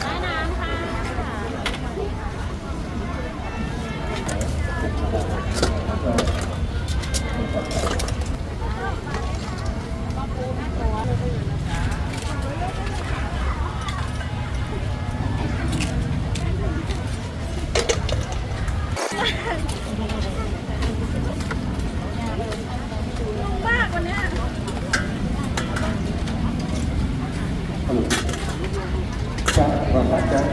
น้ำ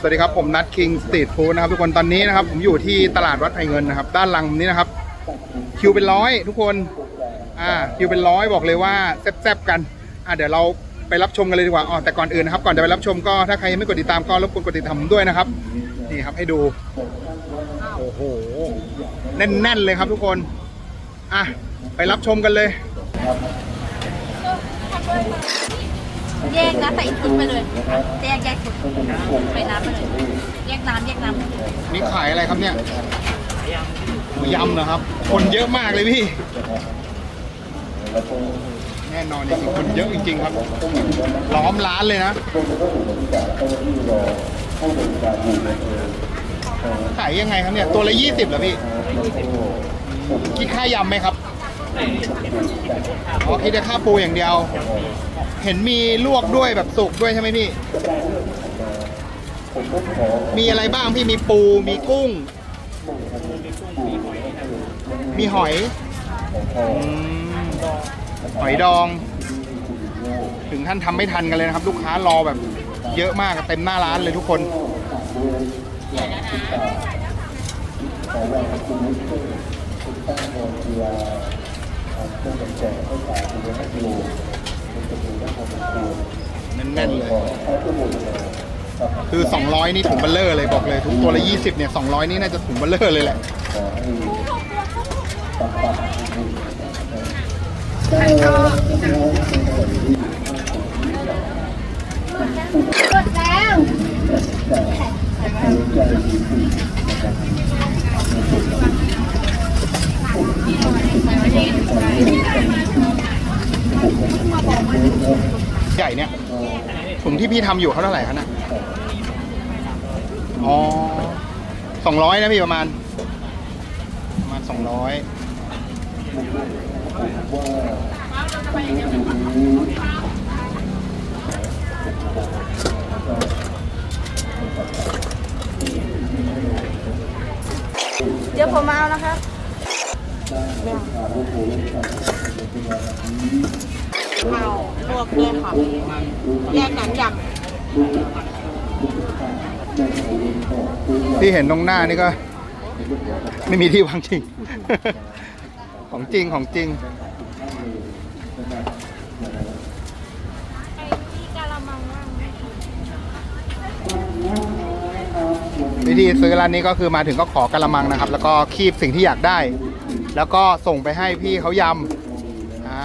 สวัสดีครับผมนัทคิงสตรีทฟู้ดนะครับทุกคนตอนนี้นะครับ ผมอยู่ที่ตลาดวัดไผ่เงินนะครับ ด้านหลังนี้นะครับ คิวเป็นร้อยทุกคนอ่าคิวเป็นร้อยบอกเลยว่าแซ่บๆกันอ่าเดี๋ยวเราไปรับชมกันเลยดีกว่าอ๋อแต่ก่อนอื่นนะครับก่อนจะไปรับชมก็ถ้าใครยังไม่กดติดตามก็รบกวนกดติดตามผมด้วยนะครับนี่ครับให้ดูโอ้โหแน่นๆเลยครับทุกคนอะไปรับชมกันเลย แยกนะใส่ชุดไปเลยแยกแยกชุดใส่น้ำไปเลยแยกน้ำแยกน้ำนี่ขายอะไรครับเนี่ยหมูยำเหรอครับ คนเยอะมากเลยพี่ แน่นอนจริงๆคนเยอะจริงๆครับ ล้อมร้านเลยนะขายยังไงครับเนี่ย ตัวละยี่สิบเหรอพี่คิดค่ายำไหมครับ อ๋อคิดแต่ค่าปูอย่างเดียว เห็นมีลวกด้วยแบบสุกด้วยใช่ไหมพี่ มีอะไรบ้างพี่มีปูมีกุ้ง มีหอยอืมหอยดอง ถึงท่านทำไม่ทันกันเลยนะครับ ลูกค้ารอแบบ เยอะมากเต็มหน้าร้านเลยทุกคนแน่น ๆเลยคือ 200 นี่ถุงเบลเลอร์เลยบอกเลยทุกตัวละ 20 เนี่ย 200 นี่น่าจะถุงเบลเลอร์เลยแหละกดแล้ว ใหญ่เนี่ย ถุงที่พี่ทำอยู่เขาเท่าไหร่คะน่ะอ๋อสองร้อยนะพี่ประมาณ ประมาณสองร้อยเดี๋ยวผมมาเอานะคะเอาลวกด้วยค่ะแยกน้ำยที่เห็นตรงหน้านี่ก็ ไม่มีที่วางจริง ของจริงของจริงวิธีซื้อร้านนี้ก็คือมาถึงก็ขอกระมังนะครับ แล้วก็คีบสิ่งที่อยากได้ แล้วก็ส่งไปให้พี่เขายำอ่า